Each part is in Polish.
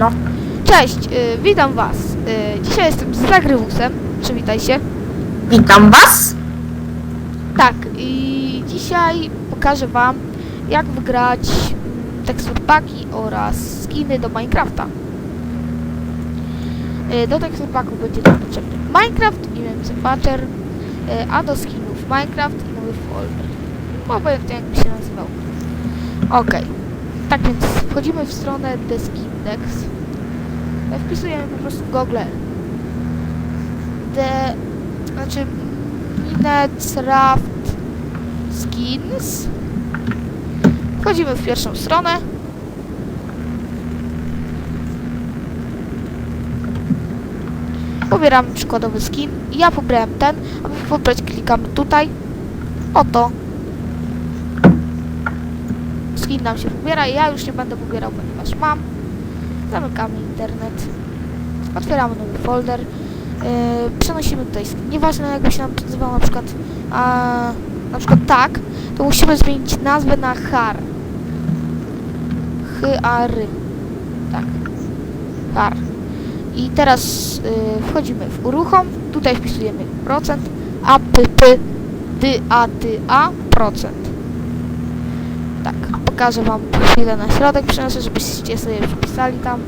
No. Cześć, y, witam was. Y, dzisiaj jestem z Zagrywusem. Przywitaj się. Witam was. Tak, i dzisiaj pokażę wam, jak wygrać mm, tekstur paki oraz skiny do Minecrafta. Y, do tekstur paku będzie nam potrzebny Minecraft i MC Patcher, y, a do skinów Minecraft i nowy folder. Obojętnie jakby się nazywał. Okej, tak więc wchodzimy w stronę Deskindex. E, Wpisujemy po prostu Google de, znaczy Minecraft Skins. Wchodzimy w pierwszą stronę. Pobieramy przykładowy skin. Ja pobrałem ten. Aby pobrać klikamy tutaj. Oto. Skin nam się pobiera. Ja już nie będę pobierał, ponieważ mam. Zamykamy internet. Otwieramy nowy folder. Yy, przenosimy tutaj. Nieważne jakby się nam nazywał na przykład a, na przykład tak, to musimy zmienić nazwę na har. H-A-R. Tak. Har. I teraz y, wchodzimy w uruchom. Tutaj wpisujemy procent. A, P, P, D, A, T, A, procent. Tak, pokażę wam chwilę na środek, przenoszę, żebyście sobie wpisali tam.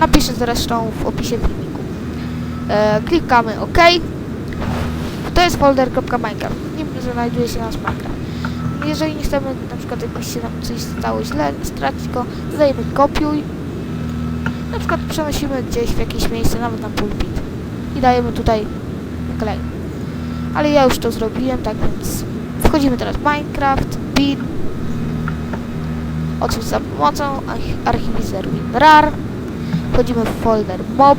Napiszę zresztą w opisie filmiku. E, klikamy OK. To jest folder.minecraft. Nim znajduje się nasz Minecraft. Jeżeli nie chcemy na przykład jakbyś się nam coś stało źle, stracić go, dodajemy kopiuj. Na przykład przenosimy gdzieś w jakieś miejsce, nawet na pulpit. I dajemy tutaj klej. Ale ja już to zrobiłem, tak więc wchodzimy teraz w Minecraft, bin, odsuń za pomocą, archi- archiwizer WinRAR, wchodzimy w folder mob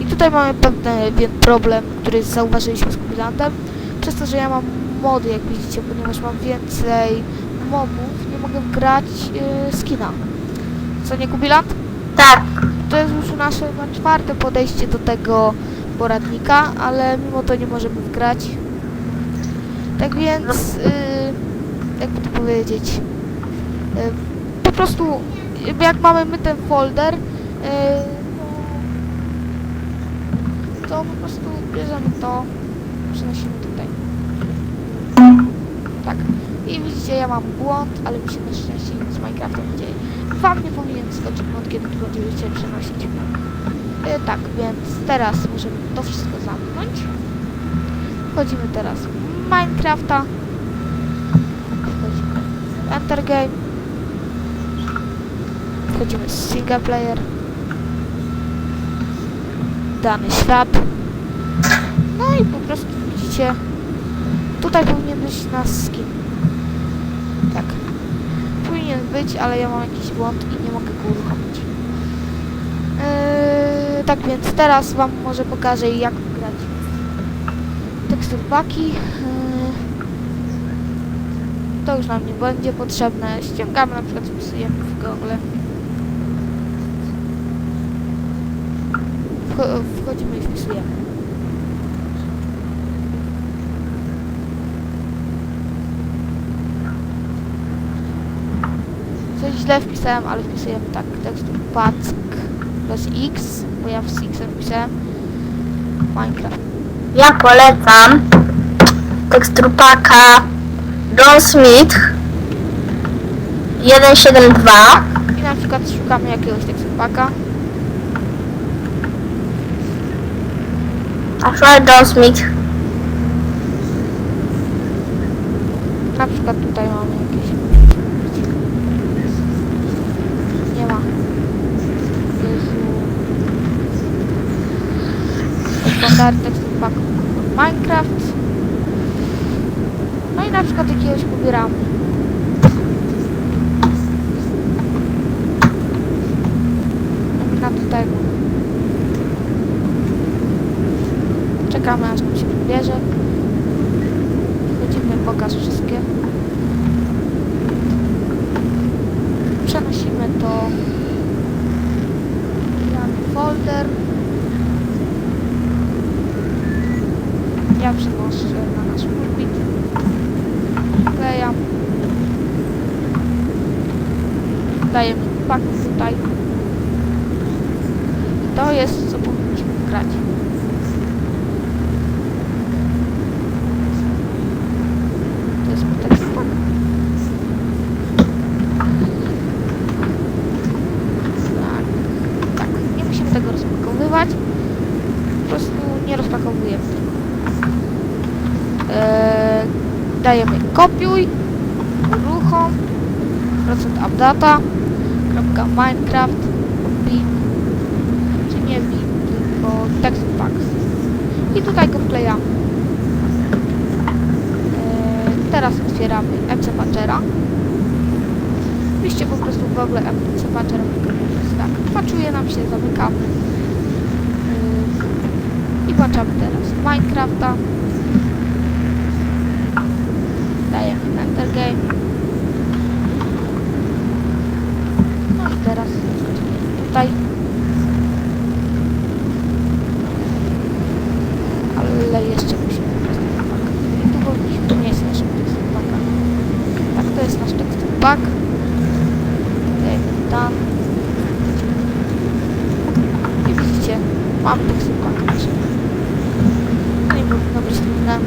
i tutaj mamy pewien wie- problem, który zauważyliśmy z kubilantem, przez to, że ja mam mody, jak widzicie, ponieważ mam więcej mobów, nie mogę grać yy, skina. Co nie kubilant? Tak. To jest już nasze czwarte podejście do tego poradnika, ale mimo to nie możemy wgrać. Tak więc, yy, jakby to powiedzieć, yy, po prostu jak mamy my ten folder, yy, to, po prostu bierzemy to, przenosimy tutaj. Tak. I widzicie, ja mam błąd, ale mi się na szczęście nic z Minecraftem nie dzieje. Wam nie powinien skoczyć błąd, kiedy będziecie przenosić. E, tak, więc teraz możemy to wszystko zamknąć. Wchodzimy teraz Minecrafta. Wchodzimy Enter Game. Wchodzimy w Single Player. Dany świat. No i po prostu widzicie, tutaj powinien być nasz skin. Tak. Powinien być, ale ja mam jakiś błąd i nie mogę go uruchomić. Eee, tak więc teraz wam może pokażę jak grać tekstur paki. Eee, to już nam nie będzie potrzebne. Ściągamy na przykład wpisujemy w Google. Wcho- Wchodzimy i wpisujemy. Coś źle wpisałem, ale wpisujemy tak. Tekstur pack bez x, bo ja z x wpisałem. Minecraft. Ja polecam teksturpaka John Smith 172. I na przykład szukamy jakiegoś teksturpaka. A szukaj John Smith. Na przykład tutaj mamy jakieś... Nie ma. Standard tekstur Minecraft. No i na przykład jakiegoś pobieramy. Na tutaj. Czekamy aż nam się wybierze. Wchodzimy, pokaż wszystkie. Przenosimy to na folder. Ja przenoszę na nasz pulpit. Klejam. dajemy pak tutaj. I to jest, co powinniśmy grać. To jest tekst pak. Tak. Nie musimy tego rozpakowywać. Po prostu nie rozpakowujemy tego. Eee, dajemy kopiuj, uruchom, procent updata, kropka minecraft, bin, czy nie bin, tylko text packs. I tutaj go wklejamy. Eee, teraz otwieramy MC Patchera. Oczywiście po prostu w ogóle MC Patcher tak, paczuje nam się, zamykamy. Eee, I włączamy teraz Minecrafta. Enter Game. No i teraz tutaj. Ale jeszcze musimy tu powinniśmy, to nie jest nasz tekstur pack. Tak, to jest nasz tekstur pack. Dajemy done. I widzicie, mam tekstur pack nasz. No nie powinno być trudne.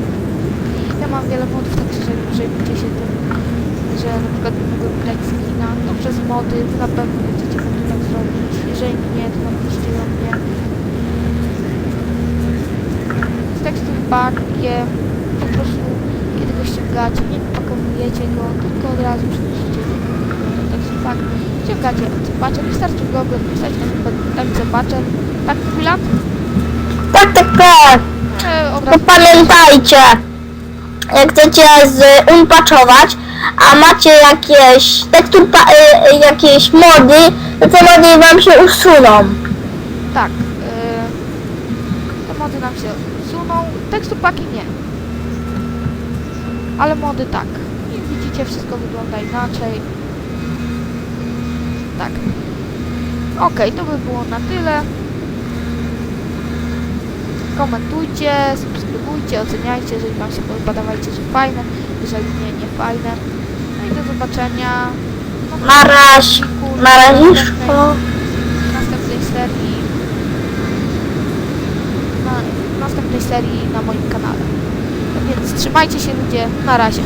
I ja mam wiele modów, także jeżeli przejmujecie się tym, że na przykład nie mogłem grać skina, wy na pewno będziecie mogli tak zrobić. Jeżeli nie, to napiszcie do mnie. Z tekstur packiem po prostu kiedy go ściągacie, nie pakowujecie go, tylko od razu przenosicie do tekstur pack. Ściągacie MC wystarczy w Google wpisać MC Patcher. Tak, chwila? Tak, tak, tak. E, razu pamiętajcie, jak chcecie zunpaczować, a macie jakieś tekstur, y, y, jakieś mody, to te mody wam się usuną. Tak. Yy, te mody nam się usuną. Tekstur paki nie. Ale mody tak. I widzicie, wszystko wygląda inaczej. Tak. Okej, to by było na tyle. Komentujcie, subskrybujcie, oceniajcie, jeżeli Wam się podoba, dawajcie, że fajne, jeżeli nie, nie fajne. No i do zobaczenia. w Na razie. odcinku, Na razie. następnej- serii na następnej serii na moim kanale. Tak więc trzymajcie się ludzie, na razie.